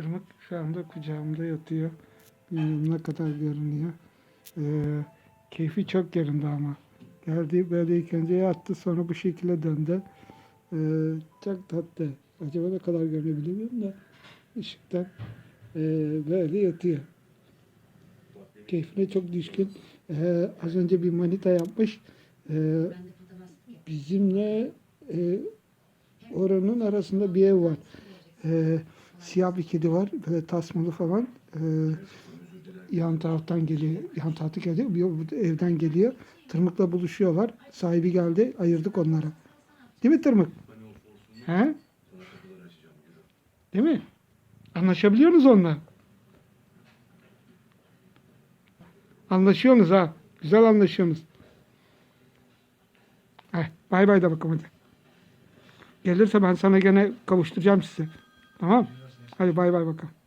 Tırmık şu anda kucağımda yatıyor. Bilmiyorum ne kadar görünüyor. Ee, keyfi çok yerinde ama. Geldi böyle ilk önce yattı sonra bu şekilde döndü. Ee, çok tatlı. Acaba ne kadar görebiliyor bilmiyorum da ışıktan ee, böyle yatıyor. Keyfine çok düşkün. Ee, az önce bir manita yapmış. Ee, bizimle e, oranın arasında bir ev var. Ee, siyah bir kedi var. Böyle tasmalı falan. Ee, yan taraftan geliyor. Yan tarafta geliyor. Evden geliyor. Tırmıkla buluşuyorlar. Sahibi geldi. Ayırdık onları. Değil mi Tırmık? He? Değil mi? Anlaşabiliyorsunuz onunla. Anlaşıyorsunuz ha. Güzel anlaşıyorsunuz. Heh, bay bay da bakalım hadi. Gelirse ben sana gene kavuşturacağım sizi. Tamam? Hadi bay bay bakalım.